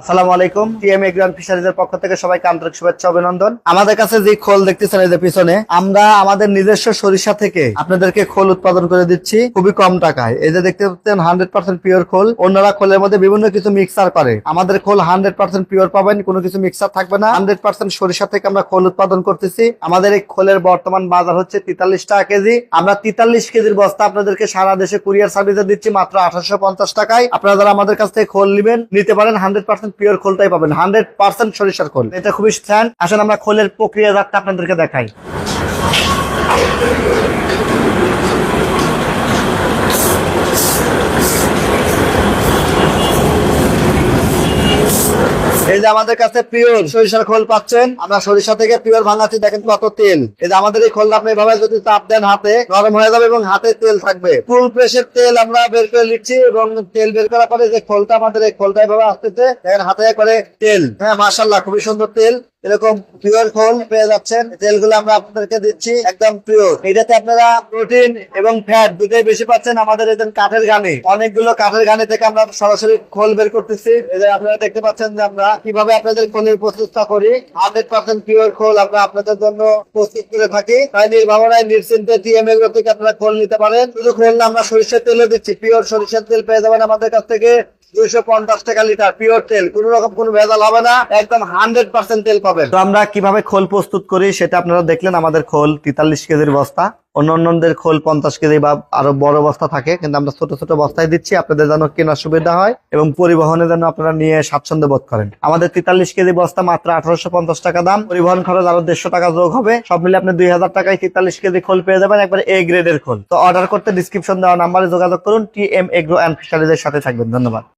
আসসালামু আলাইকুম। টিএম এগ্রান ফিশারিজের পক্ষ থেকে সবাইকে আন্তরিক শুভেচ্ছা, অভিনন্দন। আমাদের কাছে যে খোল দেখতেছেন এই যে পিছনে, আমরা আমাদের নিজস্ব সরিষা থেকে আপনাদেরকে খোল উৎপাদন করে দিচ্ছি খুবই কম টাকায়। এই যে দেখতে পাচ্ছেন হান্ড্রেড পার্সেন্ট পিওর খোল। অন্যরা খোলের মধ্যে বিভিন্ন কিছু মিক্সার করে। আমাদের খোল হান্ড্রেড পার্সেন্ট পিওর পাবেন, কোনো কিছু মিক্সার থাকবে না। হান্ড্রেড পার্সেন্ট সরিষা থেকে আমরা খোল উৎপাদন করতেছি। আমাদের এই খোলের বর্তমান বাজার হচ্ছে তেতাল্লিশ টাকা কেজি। আমরা তেতাল্লিশ কেজির বস্তা আপনাদেরকে সারা দেশে কুরিয়ার সার্ভিসে দিচ্ছি মাত্র আঠারোশো পঞ্চাশ টাকায়। আপনারা যারা আমাদের কাছ থেকে খোল নেবেন, নিতে পারেন হান্ড্রেড পার্সেন্ট পিওর খোলটাই পাবেন। হান্ড্রেড পার্সেন্ট সরিষার খোল এটা খুবই স্ট্যান্ড আসলে আমরা খোলের প্রক্রিয়াজাতটা আপনাদেরকে দেখাই। এই যে আমাদের কাছে পিওর সরিষার খোল পাচ্ছেন, আমরা সরিষা থেকে পিওর ভাঙাচ্ছি দেখেন কত তেল। এই যে আমাদের এই খোলটা আপনি এভাবে যদি চাপ দেন হাতে গরম হয়ে যাবে এবং হাতে তেল থাকবে। ফুল প্রেসের তেল আমরা বের করে নিচ্ছি এবং তেল বের করার পরে যে খোলটা আমাদের এই খোলটা এভাবে আসতেছে, দেখেন হাতে করে তেল। হ্যাঁ মার্শাল্লাহ খুবই সুন্দর তেল। এরকম পিওর খোল পেয়ে যাচ্ছেন। তেলগুলো আমরা আপনাদেরকে দিচ্ছি, একদম পিওর এটাতে আপনারা প্রোটিন এবং ফ্যাট দুটোই বেশি পাচ্ছেন আমাদের যে কাঠের গানে অনেকগুলো কাঠের গানে থেকে আমরা সরাসরি খোল বের করতেছি। যে আপনারা দেখতে পাচ্ছেন যে আমরা কীভাবে আপনাদের খোলের প্রস্তুতটা করি। হান্ড্রেড পার্সেন্ট পিওর খোল আমরা আপনাদের জন্য প্রস্তুত করে থাকি। তাই নির্ভাবনায়, নিশ্চিন্তে টিএম এগুলো থেকে আপনারা খোল নিতে পারেন। শুধু খোল না, আমরা সরিষার তেলও দিচ্ছি। পিওর সরিষার তেল পেয়ে যাবেন আমাদের কাছ থেকে। দুইশো পঞ্চাশ টাকা লিটার পিওর তেল রকম ভেজাল হবে না, একদম হান্ড্রেড পার্সেন্ট তেল তো আমরা কীভাবে খোল প্রস্তুত করি সেটা আপনারা দেখলেন, আমাদের খোল বস্তা। খোল পঞ্চাশ কেজি বা আরও বড় বস্তা থাকে, কিন্তু আমরা ছোট ছোট বস্তায় দিচ্ছি, আপনাদের যেন কেনার সুবিধা হয় এবং পরিবহনে যেন আপনারা নিয়ে স্বাচ্ছন্দ্য বোধ করেন। আমাদের তেতাল্লিশ কেজি বস্তা মাত্র আঠারোশো পঞ্চাশ টাকা দাম, পরিবহন খরচ আরও দেড়শো টাকা যোগ হবে। সব মিলে আপনি দুই হাজার টাকায় তেতাল্লিশ কেজি খোল পেয়ে যাবেন, একবারে এ গ্রেডের খোল। তো অর্ডার করতে ডিসক্রিপশন দেওয়া নাম্বারে যোগাযোগ করুন টি এম এগ্রো সাথে থাকবেন, ধন্যবাদ।